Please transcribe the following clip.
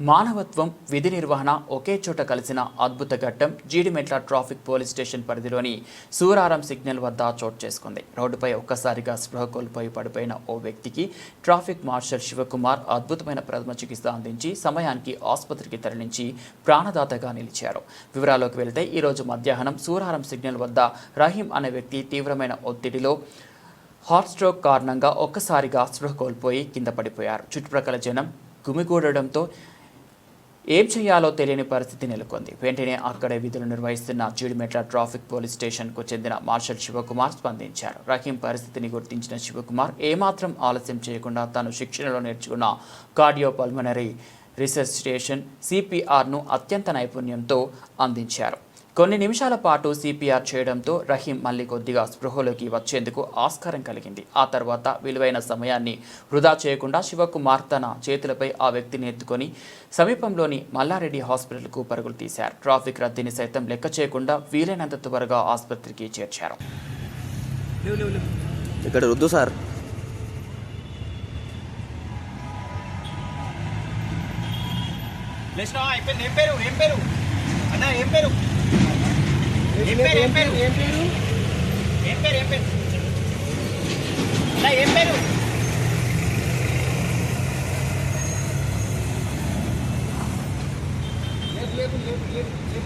మానవత్వం విధి నిర్వహణ ఒకే చోట కలిసిన అద్భుత ఘట్టం జీడిమెట్ల ట్రాఫిక్ పోలీస్ స్టేషన్ పరిధిలోని సూరారం సిగ్నల్ వద్ద చోటు చేసుకుంది. రోడ్డుపై ఒక్కసారిగా స్పృహ కోల్పోయి పడిపోయిన ఓ వ్యక్తికి ట్రాఫిక్ మార్షల్ శివకుమార్ అద్భుతమైన ప్రథమ చికిత్స అందించి సమయానికి ఆసుపత్రికి తరలించి ప్రాణదాతగా నిలిచారు. వివరాల్లోకి వెళితే ఈరోజు మధ్యాహ్నం సూరారం సిగ్నల్ వద్ద రహీం అనే వ్యక్తి తీవ్రమైన ఒత్తిడిలో హార్ట్ స్ట్రోక్ కారణంగా ఒక్కసారిగా స్పృహ కోల్పోయి కింద పడిపోయారు. చుట్టుప్రక్కల జనం గుమిగూడడంతో ఏం చేయాలో తెలియని పరిస్థితి నెలకొంది. వెంటనే అక్కడే విధులు నిర్వహిస్తున్న జీడిమెట్ల ట్రాఫిక్ పోలీస్ స్టేషన్కు చెందిన మార్షల్ శివకుమార్ స్పందించారు. రహీం పరిస్థితిని గుర్తించిన శివకుమార్ ఏమాత్రం ఆలస్యం చేయకుండా తాను శిక్షణలో నేర్చుకున్న కార్డియోపల్మనరీ రీసెర్చ్ స్టేషన్ సిపిఆర్ను అత్యంత నైపుణ్యంతో అందించారు. కొన్ని నిమిషాల పాటు సిపిఆర్ చేయడంతో రహీం మళ్ళీ కొద్దిగా స్పృహలోకి వచ్చేందుకు ఆస్కారం కలిగింది. ఆ తర్వాత విలువైన సమయాన్ని వృధా చేయకుండా శివకుమార్ తన చేతులపై ఆ వ్యక్తిని ఎత్తుకొని సమీపంలోని మల్లారెడ్డి హాస్పిటల్కు పరుగులు తీశారు. ట్రాఫిక్ రద్దీని సైతం లెక్క చేయకుండా వీలైనంత త్వరగా ఆసుపత్రికి చేర్చారు. ఇక్కడ వద్దు సార్. అయిపోయింది ఏం పేరు ఏం పేరు? అన్న ఏం పేరు? ఏం పేరు లేదు లేదు లేదు.